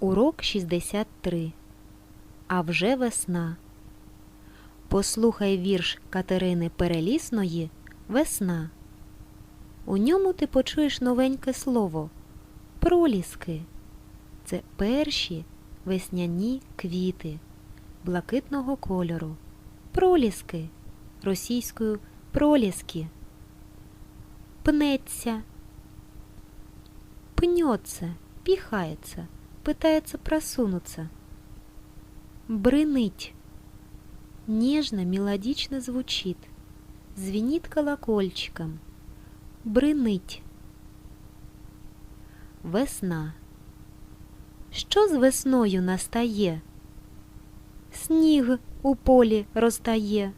Урок 63. А вже весна. Послухай вірш Катерини Перелісної Весна. У ньому ти почуєш новеньке слово проліски. Це перші весняні квіти блакитного кольору. Проліски російською проліски. Пнеться, пнется, пихается, пытается просунуться. Брыныть. Нежно, мелодично звучит. Звенит колокольчиком. Бринить. Весна. Що з весною настає? Сніг у полі розтає.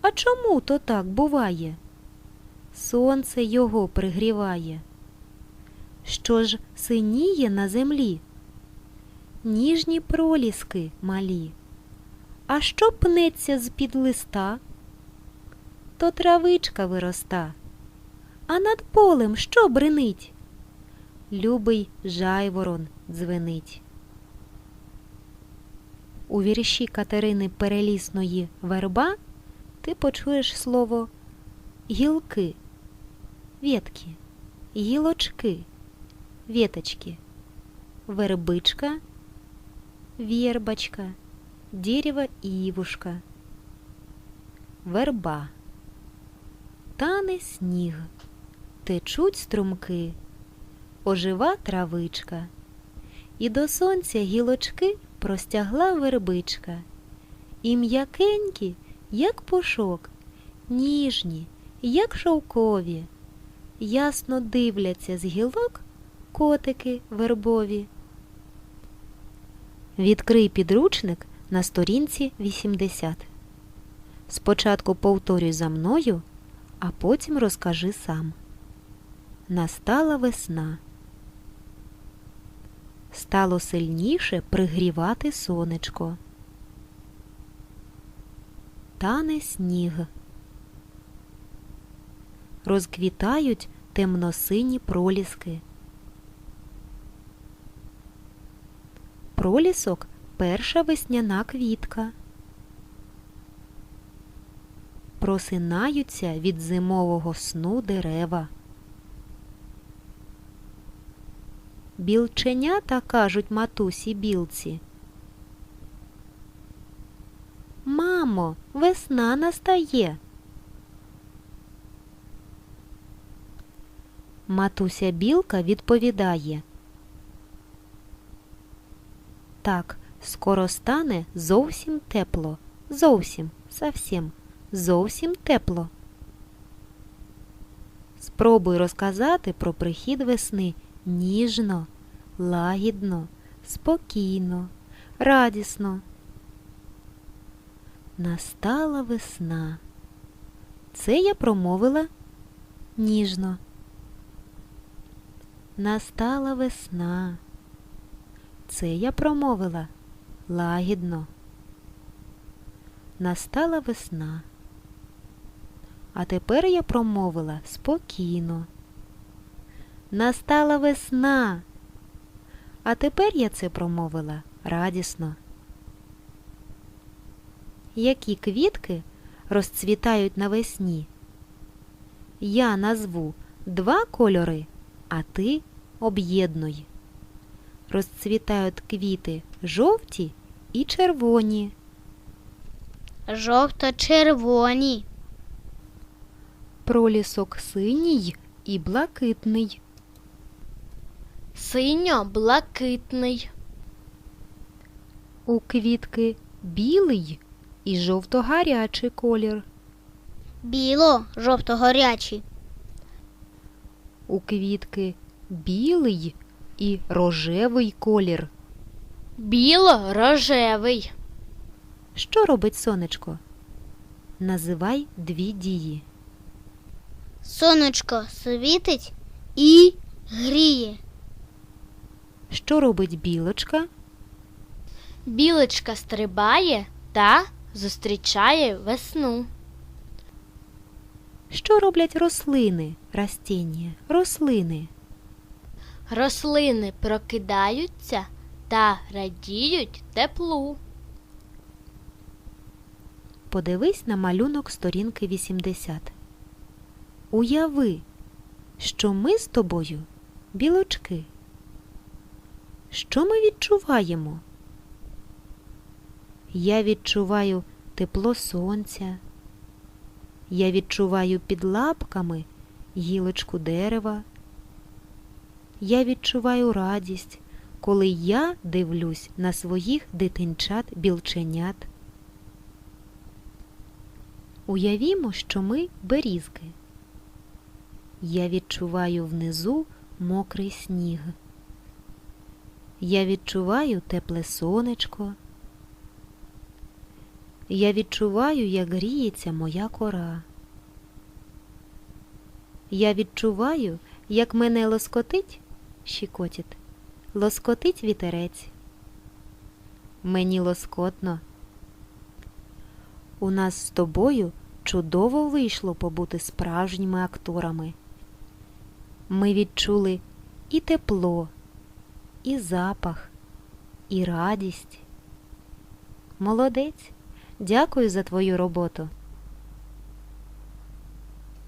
А чому то так буває? Сонце його пригріває. Що ж синіє на землі? Ніжні проліски малі. А що пнеться з-під листа? То травичка вироста. А над полем що бринить? Любий жайворон дзвенить. У вірші Катерини Перелісної верба ти почуєш слово гілки, ветки, гілочки, веточки, вербичка, вербочка, дерево ивушка, верба. Тане сніг, течуть струмки, ожива травичка, і до сонця гілочки простягла вербичка, і м'якенькі, як пушок, ніжні, як шовкові, ясно дивляться з гілок котики вербові. Відкрий підручник на сторінці 80. Спочатку повторюй за мною, а потім розкажи сам. Настала весна. Стало сильніше пригрівати сонечко. Тане сніг. Розквітають темно-сині проліски. Пролісок перша весняна квітка. Просинаються від зимового сну дерева. Білченята кажуть матусі білці. Мамо, весна настає. Матуся білка відповідає. Так, скоро стане зовсім тепло. Зовсім, совсем, зовсім тепло. Спробуй розказати про прихід весни ніжно, лагідно, спокійно, радісно. Настала весна. Це я промовила ніжно. Настала весна. Це я промовила лагідно. Настала весна. А тепер я промовила спокійно. Настала весна. А тепер я це промовила радісно. Які квітки розцвітають навесні? Я назву два кольори, а ти об'єднуй. Розцвітають квіти жовті і червоні. Жовто-червоні, Пролісок синій і блакитний. синьо-блакитний, У квітки білий і жовто-гарячий колір. біло-жовто-горячий, У квітки білий і рожевий колір. біло-рожевий, Що робить сонечко? Називай дві дії. сонечко світить і гріє. Що робить білочка? Білочка стрибає та зустрічає весну. Що роблять рослини, растіння, рослини? Рослини прокидаються та радіють теплу. Подивись на малюнок сторінки 80. Уяви, що ми з тобою білочки. Що ми відчуваємо? Я відчуваю тепло сонця. Я відчуваю під лапками гілочку дерева. Я відчуваю радість, коли я дивлюсь на своїх дитинчат-білченят. Уявімо, що ми берізки. Я відчуваю внизу мокрий сніг. Я відчуваю тепле сонечко. Я відчуваю, як гріється моя кора. Я відчуваю, як мене лоскотить, щекотить, лоскотить вітерець. Мені лоскотно. У нас з тобою чудово вийшло побути справжніми акторами. Ми відчули і тепло, і запах, і радість. Молодець. Дякую за твою роботу.